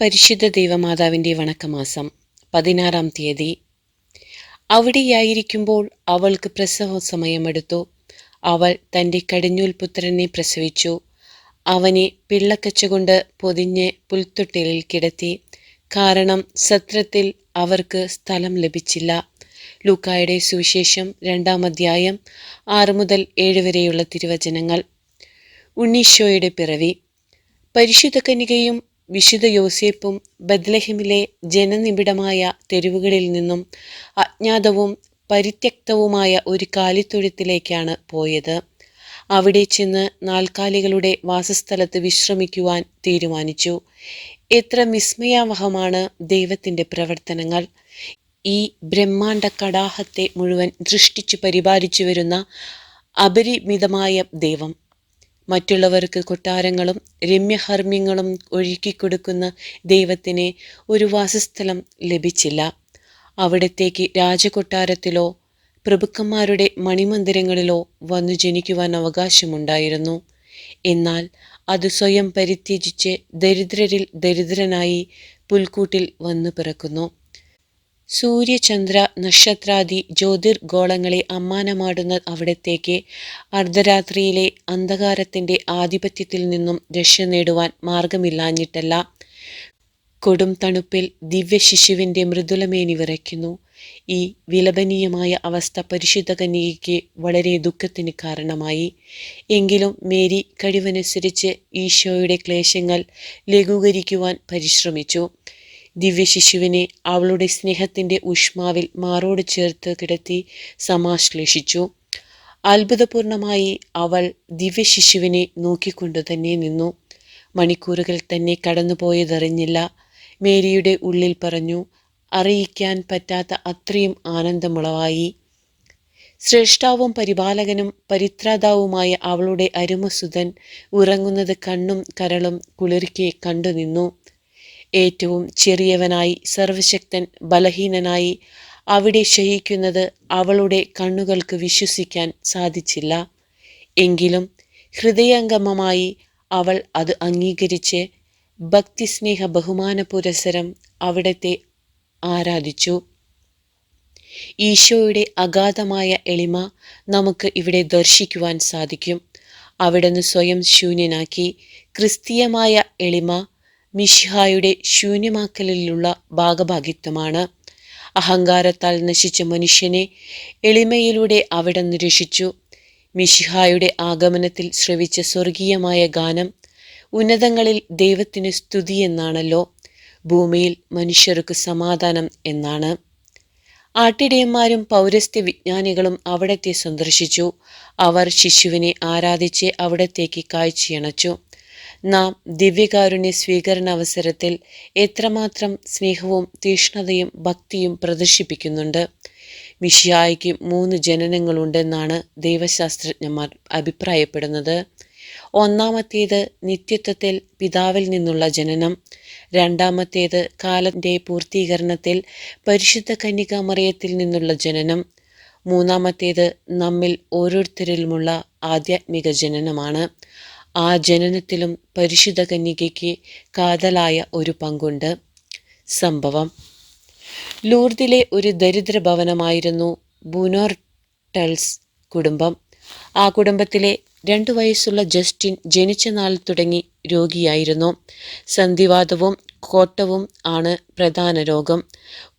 പരിശുദ്ധ ദൈവമാതാവിന്റെ വണക്കമാസം പതിനാറാം തീയതി. അവിടെയായിരിക്കുമ്പോൾ അവൾക്ക് പ്രസവ സമയമെടുത്തു അവൾ തന്റെ കടിഞ്ഞൂൽ പുത്രനെ പ്രസവിച്ചു. അവനെ പിള്ളക്കച്ചുകൊണ്ട് പൊതിഞ്ഞ് പുൽത്തൊട്ടിലിൽ കിടത്തി. കാരണം സത്രത്തിൽ അവർക്ക് സ്ഥലം ലഭിച്ചില്ല. ലൂക്കായുടെ സുവിശേഷം രണ്ടാം അധ്യായം ആറ് മുതൽ ഏഴ് വരെയുള്ള തിരുവചനങ്ങൾ. ഉണ്ണീശോയുടെ പിറവി. പരിശുദ്ധ കന്യകയും വിശുദ്ധ യോസേപ്പും ബദ്ലഹിമിലെ ജനനിബിഡമായ തെരുവുകളിൽ നിന്നും അജ്ഞാതവും പരിത്യക്തവുമായ ഒരു കാലിത്തൊഴുത്തിലേക്കാണ് പോയത്. അവിടെ ചെന്ന് നാൽക്കാലികളുടെ വാസസ്ഥലത്ത് വിശ്രമിക്കുവാൻ തീരുമാനിച്ചു. എത്ര വിസ്മയാവഹമാണ് ദൈവത്തിന്റെ പ്രവർത്തനങ്ങൾ. ഈ ബ്രഹ്മാണ്ട കടാഹത്തെ മുഴുവൻ ദൃഷ്ടിച്ചു പരിപാലിച്ചു വരുന്ന അപരിമിതമായ ദൈവം. മറ്റുള്ളവർക്ക് കൊട്ടാരങ്ങളും രമ്യഹർമ്മ്യങ്ങളും ഒരുക്കിക്കൊടുക്കുന്ന ദൈവത്തിന് ഒരു വാസസ്ഥലം ലഭിച്ചില്ല. അവിടത്തേക്ക് രാജകൊട്ടാരത്തിലോ പ്രഭുക്കന്മാരുടെ മണിമന്ദിരങ്ങളിലോ വന്നു ജനിക്കുവാൻ അവകാശമുണ്ടായിരുന്നു. എന്നാൽ അത് സ്വയം പരിത്യജിച്ച് ദരിദ്രരിൽ ദരിദ്രനായി പുൽക്കൂട്ടിൽ വന്നു പിറക്കുന്നു. സൂര്യചന്ദ്ര നക്ഷത്രാദി ജ്യോതിർഗോളങ്ങളെ അമ്മാനമാടുന്ന അവിടത്തേക്ക് അർദ്ധരാത്രിയിലെ അന്ധകാരത്തിന്റെ ആധിപത്യത്തിൽ നിന്നും രക്ഷ നേടുവാൻ മാർഗമില്ലാഞ്ഞിട്ടല്ല. കൊടും തണുപ്പിൽ ദിവ്യശിശുവിന്റെ മൃദുലമേനി വിറയ്ക്കുന്നു. ഈ വിലപനീയമായ അവസ്ഥ പരിശുദ്ധ കന്യകയ്ക്ക് വളരെ ദുഃഖത്തിന് കാരണമായി. എങ്കിലും മേരി കഴിവനുസരിച്ച് ഈശോയുടെ ക്ലേശങ്ങൾ ലഘൂകരിക്കുവാൻ പരിശ്രമിച്ചു. ദിവ്യശിശുവിനെ അവളുടെ സ്നേഹത്തിന്റെ ഊഷ്മാവിൽ മാറോട് ചേർത്ത് കിടത്തി സമാശ്ലേഷിച്ചു. അത്ഭുതപൂർണമായി അവൾ ദിവ്യശിശുവിനെ നോക്കിക്കൊണ്ടു തന്നെ നിന്നു. മണിക്കൂറുകൾ തന്നെ കടന്നുപോയതറിഞ്ഞില്ല. മേരിയുടെ ഉള്ളിൽ പറഞ്ഞു അറിയിക്കാൻ പറ്റാത്ത അത്രയും ആനന്ദമുളവായി. ശ്രേഷ്ഠാവും പരിപാലകനും പരിത്രാതാവുമായ അവളുടെ അരുമസുതൻ ഉറങ്ങുന്നത് കണ്ണും കരളും കുളിർക്കെ കണ്ടുനിന്നു ഏറ്റവും ചെറിയവനായി സർവശക്തൻ ബലഹീനനായി അവിടെ ശയിക്കുന്നത് അവളുടെ കണ്ണുകൾക്ക് വിശ്വസിക്കാൻ സാധിച്ചില്ല. എങ്കിലും ഹൃദയംഗമമായി അവൾ അത് അംഗീകരിച്ച് ഭക്തിസ്നേഹ ബഹുമാന പുരസരം അവിടത്തെ ആരാധിച്ചു. ഈശോയുടെ അഗാധമായ എളിമ നമുക്ക് ഇവിടെ ദർശിക്കുവാൻ സാധിക്കും. അവിടുന്ന് സ്വയം ശൂന്യനാക്കി ക്രിസ്തീയമായ എളിമ മിഷിഹായുടെ ശൂന്യമാക്കലിലുള്ള ഭാഗഭാഗിത്വമാണ്. അഹങ്കാരത്താൽ നശിച്ച മനുഷ്യനെ എളിമയിലൂടെ അവിടെ നിരീക്ഷിച്ചു. മിഷിഹായുടെ ആഗമനത്തിൽ ശ്രവിച്ച സ്വർഗീയമായ ഗാനം ഉന്നതങ്ങളിൽ ദൈവത്തിന് സ്തുതി എന്നാണല്ലോ ഭൂമിയിൽ മനുഷ്യർക്ക് സമാധാനം എന്നാണ്. ആട്ടിടയന്മാരും പൗരസ്ത്യ വിജ്ഞാനികളും അവിടത്തെ സന്ദർശിച്ചു. അവർ ശിശുവിനെ ആരാധിച്ച് അവിടത്തേക്ക് കാഴ്ചയണച്ചു. നാം ദിവ്യകാരുണ്യ സ്വീകരണ അവസരത്തിൽ എത്രമാത്രം സ്നേഹവും തീഷ്ണതയും ഭക്തിയും പ്രദർശിപ്പിക്കുന്നുണ്ട്. മിഷിയായിക്ക് മൂന്ന് ജനനങ്ങളുണ്ടെന്നാണ് ദൈവശാസ്ത്രജ്ഞന്മാർ അഭിപ്രായപ്പെടുന്നത്. ഒന്നാമത്തേത് നിത്യത്വത്തിൽ പിതാവിൽ നിന്നുള്ള ജനനം. രണ്ടാമത്തേത് കാലത്തിന്റെ പൂർത്തീകരണത്തിൽ പരിശുദ്ധ കന്യകാമറിയത്തിൽ നിന്നുള്ള ജനനം. മൂന്നാമത്തേത് നമ്മിൽ ഓരോരുത്തരിലുമുള്ള ആധ്യാത്മിക ജനനമാണ്. ആ ജനനത്തിലും പരിശുദ്ധ കന്യകയ്ക്ക് കാതലായ ഒരു പങ്കുണ്ട്. സംഭവം. ലൂർദിലെ ഒരു ദരിദ്ര ഭവനമായിരുന്നു ബുനോർട്ടൽസ് കുടുംബം. ആ കുടുംബത്തിലെ രണ്ടു വയസ്സുള്ള ജസ്റ്റിൻ ജനിച്ച നാൾ തുടങ്ങി രോഗിയായിരുന്നു. സന്ധിവാതവും കോട്ടവും ആണ് പ്രധാന രോഗം.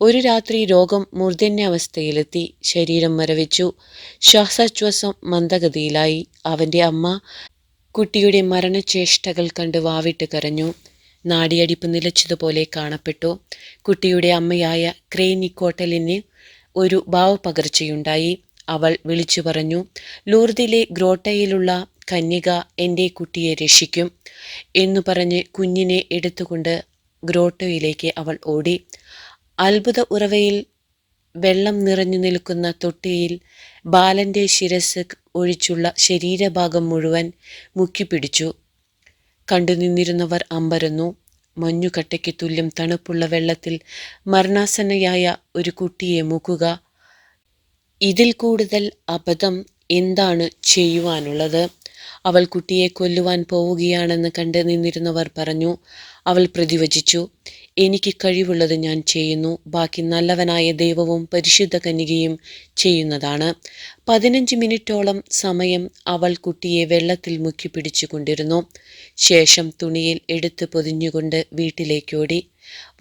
ഒരു രാത്രി രോഗം മൂർധന്യാവസ്ഥയിലെത്തി ശരീരം മരവിച്ചു. ശ്വാസോച്ഛ്വാസം മന്ദഗതിയിലായി. അവന്റെ അമ്മ കുട്ടിയുടെ മരണചേഷ്ടകൾ കണ്ട് വാവിട്ട് കരഞ്ഞു. നാടിയടിപ്പ് നിലച്ചതുപോലെ കാണപ്പെട്ടു. കുട്ടിയുടെ അമ്മയായ ക്രേനിക്കോട്ടലിന് ഒരു ഭാവപകർച്ചയുണ്ടായി. അവൾ വിളിച്ചു പറഞ്ഞു ലൂർദിലെ ഗ്രോട്ടയിലുള്ള കന്യക എന്റെ കുട്ടിയെ രക്ഷിക്കും എന്നു പറഞ്ഞ് കുഞ്ഞിനെ എടുത്തുകൊണ്ട് ഗ്രോട്ടോയിലേക്ക് അവൾ ഓടി. അത്ഭുത ഉറവയിൽ വെള്ളം നിറഞ്ഞു നിൽക്കുന്ന തൊട്ടിയിൽ ബാലന്റെ ശിരസ് ഒഴിച്ചുള്ള ശരീരഭാഗം മുഴുവൻ മുക്കിപ്പിടിച്ചു. കണ്ടുനിന്നിരുന്നവർ അമ്പരന്നു. മഞ്ഞുകട്ടയ്ക്ക് തുല്യം തണുപ്പുള്ള വെള്ളത്തിൽ മരണാസന്നയായ ഒരു കുട്ടിയെ മുക്കുക. ഇതിൽ കൂടുതൽ അബദ്ധം എന്താണ് ചെയ്യുവാനുള്ളത്? അവൾ കുട്ടിയെ കൊല്ലുവാൻ പോവുകയാണെന്ന് കണ്ട് നിന്നിരുന്നവർ പറഞ്ഞു. അവൾ പ്രതിവചിച്ചു. എനിക്ക് കഴിവുള്ളത് ഞാൻ ചെയ്യുന്നു. ബാക്കി നല്ലവനായ ദൈവവും പരിശുദ്ധ കന്യകയും ചെയ്യുന്നതാണ്. പതിനഞ്ച് മിനിറ്റോളം സമയം അവൾ കുട്ടിയെ വെള്ളത്തിൽ മുക്കി പിടിച്ചുകൊണ്ടിരുന്നു. ശേഷം തുണിയിൽ എടുത്ത് പൊതിഞ്ഞുകൊണ്ട് വീട്ടിലേക്കോടി.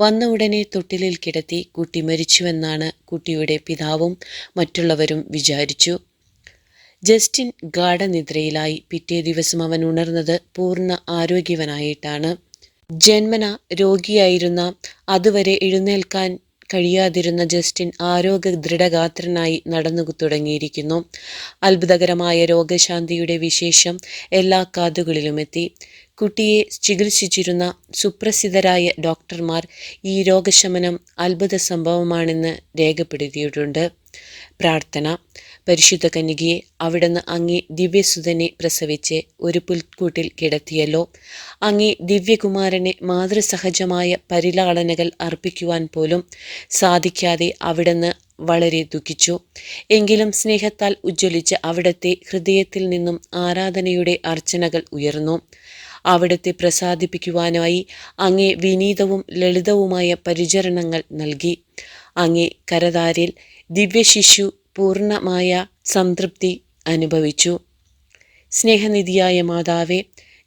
വന്ന ഉടനെ തൊട്ടിലിൽ കിടത്തി കുട്ടി മരിച്ചുവെന്നാണ് കുട്ടിയുടെ പിതാവും മറ്റുള്ളവരും വിചാരിച്ചു. ജസ്റ്റിൻ ഗാഠനിദ്രയിലായി പിറ്റേ ദിവസം അവൻ ഉണർന്നത് പൂർണ ആരോഗ്യവനായിട്ടാണ്. ജന്മന രോഗിയായിരുന്ന അതുവരെ എഴുന്നേൽക്കാൻ കഴിയാതിരുന്ന ജസ്റ്റിൻ ആരോഗ്യ ദൃഢഗാത്രനായി നടന്നു തുടങ്ങിയിരിക്കുന്നു. അത്ഭുതകരമായ രോഗശാന്തിയുടെ വിശേഷം എല്ലാ കാതുകളിലുമെത്തി. കുട്ടിയെ ചികിത്സിച്ചിരുന്ന സുപ്രസിദ്ധരായ ഡോക്ടർമാർ ഈ രോഗശമനം അത്ഭുത സംഭവമാണെന്ന് രേഖപ്പെടുത്തിയിട്ടുണ്ട്. പ്രാർത്ഥന. പരിശുദ്ധ കന്യകയെ അവിടുന്ന് അങ്ങേ ദിവ്യസുതനെ പ്രസവിച്ച് ഒരു പുൽക്കൂട്ടിൽ കിടത്തിയല്ലോ. അങ്ങേ ദിവ്യകുമാരനെ മാതൃസഹജമായ പരിലാളനകൾ അർപ്പിക്കുവാൻ പോലും സാധിക്കാതെ അവിടുന്ന് വളരെ ദുഃഖിച്ചു. എങ്കിലും സ്നേഹത്താൽ ഉജ്ജ്വലിച്ച് അവിടത്തെ ഹൃദയത്തിൽ നിന്നും ആരാധനയുടെ അർച്ചനകൾ ഉയർന്നു. അവിടത്തെ പ്രസാദിപ്പിക്കുവാനായി അങ്ങേ വിനീതവും ലളിതവുമായ പരിചരണങ്ങൾ നൽകി. അങ്ങേ കരതാരിൽ ദിവ്യശിശു പൂർണമായ സംതൃപ്തി അനുഭവിച്ചു. സ്നേഹനിധിയായ മാതാവേ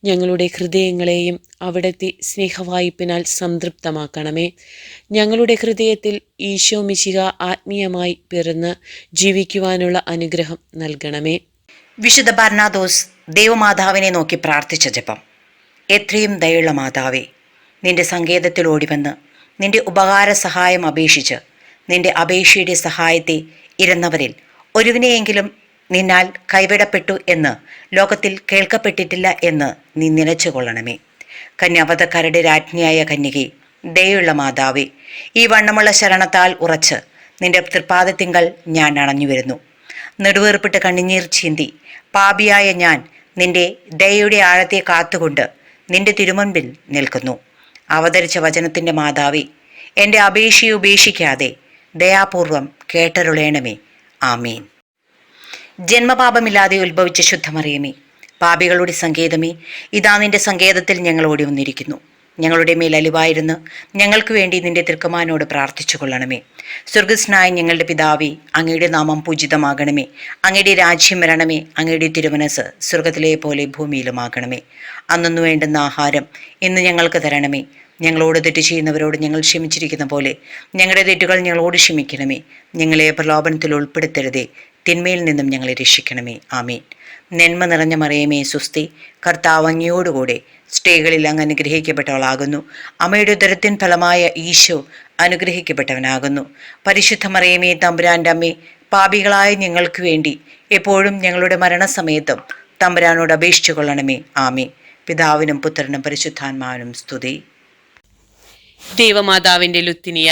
ഞങ്ങളുടെ ഹൃദയങ്ങളെയും അവിടുത്തെ സ്നേഹവായ്പിനാൽ സംതൃപ്തമാക്കണമേ. ഞങ്ങളുടെ ഹൃദയത്തിൽ ഈശോ മിശിക ആത്മീയമായി പിറന്ന് ജീവിക്കുവാനുള്ള അനുഗ്രഹം നൽകണമേ. വിശുദ്ധ ബർണാദോസ് ദേവമാതാവിനെ നോക്കി പ്രാർത്ഥിച്ച ജപം. എത്രയും ദയുള്ള മാതാവേ നിന്റെ സങ്കേതത്തിൽ ഓടിവന്ന് നിന്റെ ഉപകാര സഹായം അപേക്ഷിച്ച് നിന്റെ അപേക്ഷയുടെ സഹായത്തെ ഇരുന്നവരിൽ ഒരുവിനെയെങ്കിലും നിന്നാൽ കൈവിടപ്പെട്ടു എന്ന് ലോകത്തിൽ കേൾക്കപ്പെട്ടിട്ടില്ല എന്ന് നീ നിലച്ചുകൊള്ളണമേ. കന്യാവധക്കാരുടെ രാജ്ഞിയായ കന്യകി ദയുള്ള മാതാവേ ഈ വണ്ണമുള്ള ശരണത്താൽ ഉറച്ച് നിന്റെ തൃപ്പാദത്തിങ്കൾ ഞാൻ അണഞ്ഞു വരുന്നു. നെടുവേർപ്പിട്ട് കണ്ണിനീർ ചീന്തി പാപിയായ ഞാൻ നിന്റെ ദയയുടെ ആഴത്തെ കാത്തുകൊണ്ട് നിന്റെ തിരുമുൻപിൽ നിൽക്കുന്നു. അവതരിച്ച വചനത്തിന്റെ മാതാവി എന്റെ അപേക്ഷയെ ഉപേക്ഷിക്കാതെ ദയാപൂർവം കേട്ടരുളേണമേ. ആമീൻ. ജന്മപാപമില്ലാതെ ഉത്ഭവിച്ച ശുദ്ധമറിയമേ പാപികളുടെ സങ്കേതമേ ഇതാ നിന്റെ സങ്കേതത്തിൽ ഞങ്ങൾ ഓടി വന്നിരിക്കുന്നു. ഞങ്ങളുടെ മേൽ അലിവായിരുന്നു ഞങ്ങൾക്ക് വേണ്ടി നിന്റെ തിർക്കമാനോട് പ്രാർത്ഥിച്ചു കൊള്ളണമേ സ്വർഗസ്നായ ഞങ്ങളുടെ പിതാവി അങ്ങയുടെ നാമം പൂജിതമാകണമേ. അങ്ങയുടെ രാജ്യം വരണമേ അങ്ങയുടെ തിരുമനസ് സ്വർഗത്തിലെ പോലെ ഭൂമിയിലുമാകണമേ. അന്നു വേണ്ടുന്ന ആഹാരം ഇന്ന് ഞങ്ങൾക്ക് തരണമേ. ഞങ്ങളോട് തെറ്റ് ചെയ്യുന്നവരോട് ഞങ്ങൾ ക്ഷമിച്ചിരിക്കുന്ന പോലെ ഞങ്ങളുടെ തെറ്റുകൾ ഞങ്ങളോട് ക്ഷമിക്കണമേ. ഞങ്ങളെ പ്രലോഭനത്തിൽ ഉൾപ്പെടുത്തരുതേ. തിന്മയിൽ നിന്നും ഞങ്ങളെ രക്ഷിക്കണമേ. ആമീൻ. നന്മ നിറഞ്ഞ മറിയമേ സുസ്തി. കർത്താവ് അങ്ങയോടുകൂടെ സ്ത്രീകളിൽ അങ്ങ് അനുഗ്രഹിക്കപ്പെട്ടവളാകുന്നു. അമ്മയുടെ ഉദരത്തിൻ ഫലമായ ഈശോ അനുഗ്രഹിക്കപ്പെട്ടവനാകുന്നു. പരിശുദ്ധ മറിയമേ തമ്പുരാന്റെ അമ്മേ പാപികളായ ഞങ്ങൾക്ക് വേണ്ടി എപ്പോഴും ഞങ്ങളുടെ മരണസമയത്തും തമ്പുരാനോട് അപേക്ഷിച്ചു കൊള്ളണമേ ആമേ പിതാവിനും പുത്രനും പരിശുദ്ധാത്മാവിനും സ്തുതി. ദൈവമാതാവിന്റെ ലുത്തിനിയ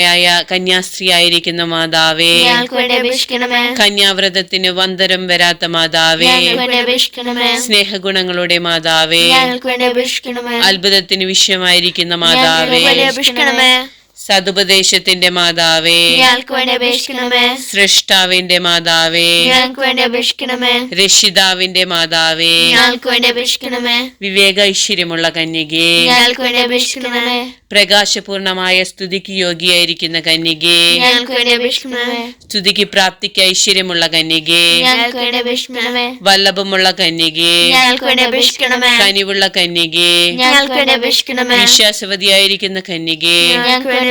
കന്യാസ്ത്രീയായിരിക്കുന്ന മാതാവേ. കന്യാവ്രതത്തിന് വന്തരം വരാത്ത മാതാവേ. സ്നേഹഗുണങ്ങളുടെ മാതാവേ. അത്ഭുതത്തിന് വിഷയമായിരിക്കുന്ന മാതാവേ. സതുപദേശത്തിന്റെ മാതാവേ. ഞങ്ങൾക്ക് വേണ്ടി അപേക്ഷിക്കണമേ. സൃഷ്ടാവിന്റെ മാതാവേ. ഞങ്ങൾക്ക് വേണ്ടി അപേക്ഷിക്കണമേ. രക്ഷിതാവിന്റെ മാതാവേ. ഞങ്ങൾക്ക് വേണ്ടി അപേക്ഷിക്കണമേ. വിവേക ഐശ്വര്യമുള്ള കന്യകേ. ഞങ്ങൾക്ക് വേണ്ടി അപേക്ഷിക്കണമേ. പ്രകാശപൂർണമായ സ്തുതിക്ക് യോഗിയായിരിക്കുന്ന കന്യകേ. ഞങ്ങൾക്ക് വേണ്ടി അപേക്ഷിക്കണമേ. സ്തുതിക്ക് പ്രാപ്തിക്ക് ഐശ്വര്യമുള്ള കന്യകേ. ഞങ്ങൾക്ക് വേണ്ടി അപേക്ഷിക്കണമേ. വല്ലഭമുള്ള കന്യകേ. ഞങ്ങൾക്ക് വേണ്ടി അപേക്ഷിക്കണമേ. കനിവുള്ള കന്യകേ. ഞങ്ങൾക്ക് വേണ്ടി അപേക്ഷിക്കണമേ. വിശ്വാസവതിയായിരിക്കുന്ന കന്യകേ. ഞങ്ങൾക്ക് വേണ്ടി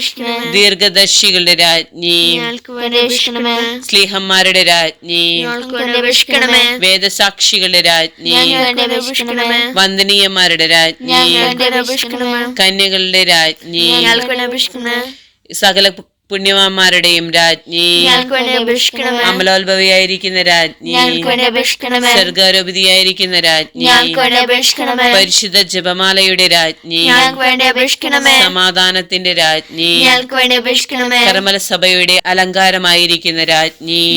അപേക്ഷിക്കണമേ. ദീർഘദർശികളുടെ രാജ്ഞി. ഞങ്ങൾക്ക് വേണ്ടി അപേക്ഷിക്കണമേ. സ്ലീഹന്മാരുടെ രാജ്ഞി. ഞങ്ങൾക്ക് വേണ്ടി അപേക്ഷിക്കണമേ. വേദസാക്ഷികളുടെ രാജ്ഞി. അപേക്ഷിക്കണമേ. വന്ദനീയന്മാരുടെ രാജ്ഞി. അപേക്ഷിക്കണമേ. കന്യകളുടെ രാജ്ഞി. ഞങ്ങൾക്ക് വേണ്ടി അപേക്ഷിക്കണമേ. സകല പുണ്യവാന്മാരുടെയും രാജ്ഞി. അമലോത്ഭവിയായിരിക്കുന്ന രാജ്ഞി. സ്വർഗാരോപിതിയായിരിക്കുന്ന രാജ്ഞി. പരിശുദ്ധ ജപമാലയുടെ രാജ്ഞി. സമാധാനത്തിന്റെ രാജ്ഞി. കർമ്മല സഭയുടെ അലങ്കാരമായിരിക്കുന്ന രാജ്ഞി.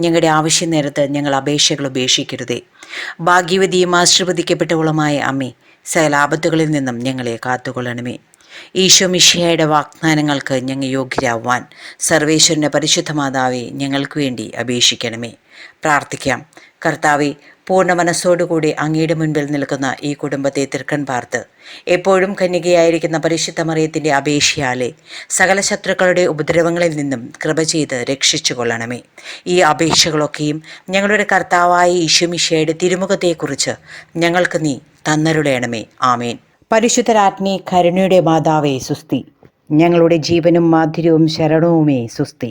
ഞങ്ങളുടെ ആവശ്യം നേരത്ത് ഞങ്ങൾ അപേക്ഷകൾ ഉപേക്ഷിക്കരുതേ. ഭാഗ്യവതിയും ആശീർവദിക്കപ്പെട്ടവളുമായ അമ്മേ സകലാപത്തുകളിൽ നിന്നും ഞങ്ങളെ കാത്തുകൊള്ളണമേ. ഈശോ മിഷിയായുടെ വാഗ്ദാനങ്ങൾക്ക് ഞങ്ങൾ യോഗ്യരാവാൻ സർവേശ്വരന്റെ പരിശുദ്ധ മാതാവെ ഞങ്ങൾക്ക് വേണ്ടി അപേക്ഷിക്കണമേ. പ്രാർത്ഥിക്കാം. കർത്താവെ പൂർണ മനസ്സോടുകൂടി അങ്ങയുടെ മുൻപിൽ നിൽക്കുന്ന ഈ കുടുംബത്തെ തിർക്കൻ പാർത്ത് എപ്പോഴും കന്യകയായിരിക്കുന്ന പരിശുദ്ധ മറിയത്തിന്റെ അപേക്ഷയാലെ സകല ശത്രുക്കളുടെ ഉപദ്രവങ്ങളിൽ നിന്നും കൃപ ചെയ്ത് രക്ഷിച്ചു കൊള്ളണമേ ഈ അപേക്ഷകളൊക്കെയും ഞങ്ങളുടെ കർത്താവായ ഈശുമിഷയുടെ തിരുമുഖത്തെക്കുറിച്ച് ഞങ്ങൾക്ക് നീ തന്നരുളയണമേ. ആമേൻ. പരിശുദ്ധരാജ്ഞി കരുണയുടെ മാതാവേ സുസ്തി ഞങ്ങളുടെ ജീവനും മാധുര്യവും ശരണവുമേ സുസ്തി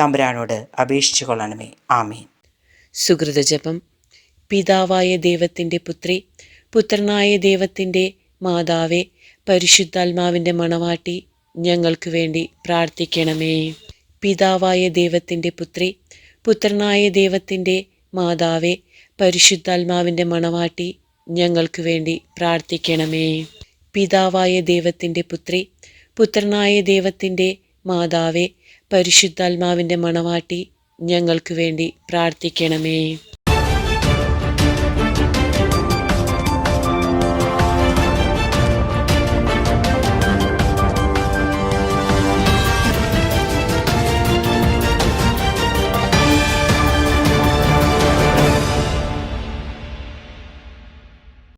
തമ്പുരാനോട് അപേക്ഷിച്ചു കൊള്ളണമേ. ആമീൻ. സുഹൃതജപം. പിതാവായ ദൈവത്തിന്റെ പുത്രി പുത്രനായ ദൈവത്തിന്റെ മാതാവെ പരിശുദ്ധാത്മാവിന്റെ മണവാട്ടി ഞങ്ങൾക്ക് വേണ്ടി പ്രാർത്ഥിക്കണമേ. പിതാവായ ദൈവത്തിന്റെ പുത്രി പുത്രനായ ദൈവത്തിന്റെ മാതാവെ പരിശുദ്ധാത്മാവിന്റെ മണവാട്ടി ഞങ്ങൾക്ക് വേണ്ടി പ്രാർത്ഥിക്കണമേ. പിതാവായ ദൈവത്തിന്റെ പുത്രി പുത്രനായ ദൈവത്തിന്റെ മാതാവേ പരിശുദ്ധാത്മാവിന്റെ മണവാട്ടി ഞങ്ങൾക്ക് വേണ്ടി പ്രാർത്ഥിക്കണമേ.